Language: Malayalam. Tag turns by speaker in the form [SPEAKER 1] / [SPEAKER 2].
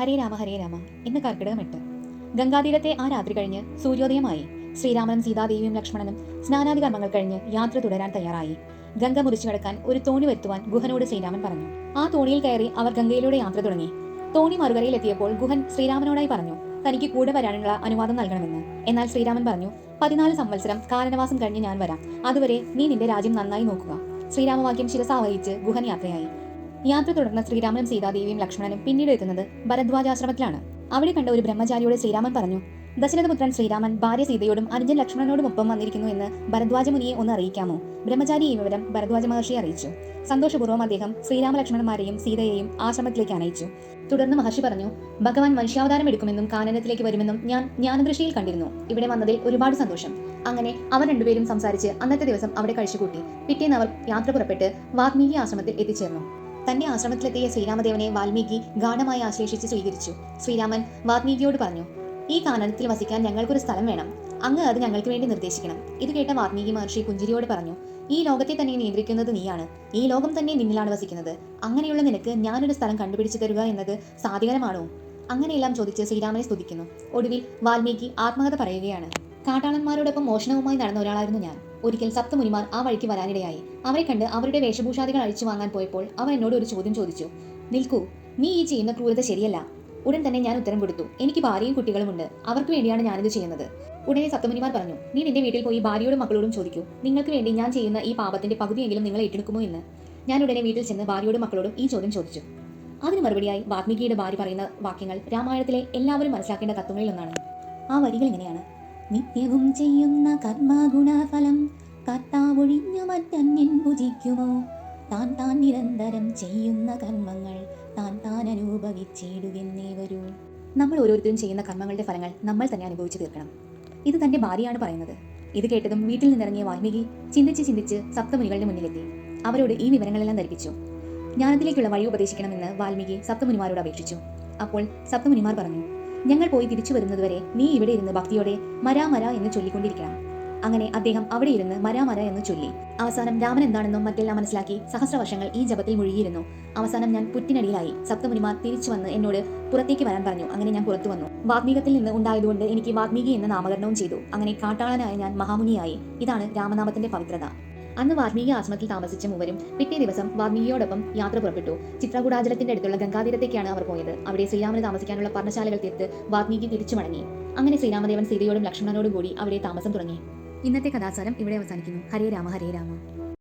[SPEAKER 1] ഹരേ രാമ ഹരേ രാമ ഇന്ന് കർക്കിടകം എട്ട് ഗംഗാതീരത്തെ ആ രാത്രി കഴിഞ്ഞ് സൂര്യോദയമായി ശ്രീരാമനും സീതാദേവിയും ലക്ഷ്മണനും സ്നാനാദി കർമ്മങ്ങൾ കഴിഞ്ഞ് യാത്ര തുടരാൻ തയ്യാറായി. ഗംഗ മുറിച്ചു കടക്കാൻ ഒരു തോണി വരുത്തുവാൻ ഗുഹനോട് ശ്രീരാമൻ പറഞ്ഞു. ആ തോണിയിൽ കയറി അവർ ഗംഗയിലൂടെ യാത്ര തുടങ്ങി. തോണി മറുകരയിൽ എത്തിയപ്പോൾ ഗുഹൻ ശ്രീരാമനോടായി പറഞ്ഞു തനിക്ക് കൂടെ വരാനുള്ള അനുവാദം നൽകണമെന്ന്. എന്നാൽ ശ്രീരാമൻ പറഞ്ഞു പതിനാല് സംവത്സരം കാലനവാസം കഴിഞ്ഞ് ഞാൻ വരാം. അതുവരെ നീ നിന്റെ രാജ്യം നന്നായി നോക്കുക. ശ്രീരാമവാക്യം ശിരസാവഹിച്ച് ഗുഹൻ യാത്രയായി. യാത്ര തുടർന്ന ശ്രീരാമനും സീതാദേവിയും ലക്ഷ്മണനും പിന്നീട് എത്തുന്നത് ഭരദ്വാജാശ്രമത്തിലാണ്. അവിടെ കണ്ട ഒരു ബ്രഹ്മചാരിയോട് ശ്രീരാമൻ പറഞ്ഞു ദശരഥപുത്രൻ ശ്രീരാമൻ ഭാര്യ സീതയോടും അനുജൻ ലക്ഷ്മണനോടും ഒപ്പം വന്നിരിക്കുന്നു എന്ന് ഭരദ്വാജ മുനിയെ ഒന്ന് അറിയിക്കാമോ? ബ്രഹ്മചാരി ഈ വിവരം ഭരദ്വാജ മഹർഷിയെ അറിയിച്ചു. സന്തോഷപൂർവം അദ്ദേഹം ശ്രീരാമലക്ഷ്മണന്മാരെയും സീതയെയും ആശ്രമത്തിലേക്ക് അനയിച്ചു തുടർന്ന് മഹർഷി പറഞ്ഞു ഭഗവാൻ മനുഷ്യാവതാരം എടുക്കുമെന്നും കാനനത്തിലേക്ക് വരുമെന്നും ഞാൻ ജ്ഞാനദൃഷ്ടിയിൽ കണ്ടിരുന്നു. ഇവിടെ വന്നതിൽ ഒരുപാട് സന്തോഷം. അങ്ങനെ അവർ രണ്ടുപേരും സംസാരിച്ച് അന്നത്തെ ദിവസം അവിടെ കഴിച്ചുകൂട്ടി. പിറ്റേന്ന് അവർ യാത്ര പുറപ്പെട്ട് വാത്മീകി ആശ്രമത്തിൽ എത്തിച്ചേർന്നു. തന്റെ ആശ്രമത്തിലെത്തിയ ശ്രീരാമദേവനെ വാൽമീകി ഗാഠമായി ആശ്ലേഷിച്ച് സ്വീകരിച്ചു. ശ്രീരാമൻ വാൽമീകിയോട് പറഞ്ഞു ഈ കാനനത്തിൽ വസിക്കാൻ ഞങ്ങൾക്കൊരു സ്ഥലം വേണം. അങ്ങ് അത് ഞങ്ങൾക്ക് വേണ്ടി നിർദ്ദേശിക്കണം. ഇത് കേട്ട വാൽമീകി മഹർഷി പുഞ്ചിരിയോട് പറഞ്ഞു ഈ ലോകത്തെ തന്നെ നിയന്ത്രിക്കുന്നത് നീയാണ്. ഈ ലോകം തന്നെ നിന്നിലാണ് വസിക്കുന്നത്. അങ്ങനെയുള്ള നിനക്ക് ഞാനൊരു സ്ഥലം കണ്ടുപിടിച്ചു തരുക എന്നത് സാധികരമാണോ? അങ്ങനെയെല്ലാം ചോദിച്ച് ശ്രീരാമനെ സ്തുതിക്കുന്നു. ഒടുവിൽ വാൽമീകി ആത്മകഥ പറയുകയാണ് കാട്ടാളന്മാരോടൊപ്പം മോഷണവുമായി നടന്ന ഒരാളായിരുന്നു ഞാൻ. ഒരിക്കൽ സപ്തമുനിമാർ ആ വഴിക്ക് വരാനിടയായി. അവരെ കണ്ട് അവരുടെ വേഷഭൂഷാദികൾ അഴിച്ചു വാങ്ങാൻ പോയപ്പോൾ അവർ എന്നോട് ഒരു ചോദ്യം ചോദിച്ചു. നിൽക്കൂ നീ ഈ ചെയ്യുന്ന ക്രൂരത ശരിയല്ല. ഉടൻ തന്നെ ഞാൻ ഉത്തരം കൊടുത്തു. എനിക്ക് ഭാര്യയും കുട്ടികളുമുണ്ട് അവർക്ക് വേണ്ടിയാണ് ഞാനിത് ചെയ്യുന്നത്. ഉടനെ സപ്തമുനിമാർ പറഞ്ഞു നീ നിന്റെ വീട്ടിൽ പോയി ഭാര്യയോടും മക്കളോടും ചോദിക്കൂ. നിങ്ങൾക്ക് വേണ്ടി ഞാൻ ചെയ്യുന്ന ഈ പാപത്തിന്റെ പകുതിയെങ്കിലും നിങ്ങൾ ഏറ്റെടുക്കുമോ എന്ന്. ഞാൻ ഉടനെ വീട്ടിൽ ചെന്ന് ഭാര്യയോടും മക്കളോടും ഈ ചോദ്യം ചോദിച്ചു. അതിന് മറുപടിയായി വാത്മീകിയുടെ ഭാര്യ പറയുന്ന വാക്യങ്ങൾ രാമായണത്തിലെ എല്ലാവരും മനസ്സിലാക്കേണ്ട തത്വങ്ങളിൽ ഒന്നാണ്. ആ വരികൾ ഇങ്ങനെയാണ്. നിത്യവും ചെയ്യുന്ന കർമ്മഗുണഫലം കർത്താവൊഴിഞ്ഞു മറ്റന്യൻ ഭുജിക്കുമോ? താൻ താൻ നിരന്തരം ചെയ്യുന്ന കർമ്മങ്ങൾ താൻ താൻ അനുഭവിച്ചിടുകെന്നേ വരൂ. നമ്മൾ ഓരോരുത്തരും ചെയ്യുന്ന കർമ്മങ്ങളുടെ ഫലങ്ങൾ നമ്മൾ തന്നെ അനുഭവിച്ചു തീർക്കണം. ഇത് തന്റെ ഭാര്യയാണ് പറയുന്നത്. ഇത് കേട്ടതും വീട്ടിൽ നിന്നിറങ്ങിയ വാൽമീകി ചിന്തിച്ച് ചിന്തിച്ച് സപ്തമുനികളുടെ മുന്നിലെത്തി. അവരോട് ഈ വിവരങ്ങളെല്ലാം ധരിപ്പിച്ചു. ജ്ഞാനത്തിലേക്കുള്ള വഴി ഉപദേശിക്കണമെന്ന് വാൽമീകി സപ്തമുനിമാരോട് അപേക്ഷിച്ചു. അപ്പോൾ സപ്തമുനിമാർ പറഞ്ഞു ഞങ്ങൾ പോയി തിരിച്ചു വരുന്നതുവരെ നീ ഇവിടെ ഇരുന്ന് ഭക്തിയോടെ മരാ മര എന്ന് ചൊല്ലിക്കൊണ്ടിരിക്കണം. അങ്ങനെ അദ്ദേഹം അവിടെ ഇരുന്ന് മരാമര എന്ന് ചൊല്ലി. അവസാനം രാമൻ എന്താണെന്നും മറ്റെല്ലാം മനസ്സിലാക്കി സഹസ്രവർഷങ്ങൾ ഈ ജപത്തിൽ മുഴുകിയിരുന്നു. അവസാനം ഞാൻ പുറ്റിനടിയിലായി. സപ്തമുനിമാർ തിരിച്ചു വന്ന് എന്നോട് പുറത്തേക്ക് വരാൻ പറഞ്ഞു. അങ്ങനെ ഞാൻ പുറത്തു വന്നു. വാത്മീകത്തിൽ നിന്ന് ഉണ്ടായതുകൊണ്ട് എനിക്ക് വാത്മീകി എന്ന നാമകരണവും ചെയ്തു. അങ്ങനെ കാട്ടാളനായ ഞാൻ മഹാമുനിയായി. ഇതാണ് രാമനാമത്തിന്റെ പവിത്രത. അന്ന് വാൽമീകി ആശ്രമത്തിൽ താമസിച്ച മൂവരും പിറ്റേ ദിവസം വാൽമീകിയോടൊപ്പം യാത്ര പുറപ്പെട്ടു. ചിത്രകൂടാചലത്തിന്റെ അടുത്തുള്ള ഗംഗാതീരത്തേക്കാണ് അവർ പോയത്. അവിടെ ശ്രീരാമന് താമസിക്കാനുള്ള പർണശാലകൾ തീർത്ത് വാൽമീകി തിരിച്ചു മടങ്ങി അങ്ങനെ ശ്രീരാമദേവൻ സീതയോടും ലക്ഷ്മണനോടും കൂടി അവിടെ താമസം തുടങ്ങി. ഇന്നത്തെ കഥാസാരം ഇവിടെ അവസാനിക്കുന്നു. ഹരേ രാമ ഹരേ രാമ.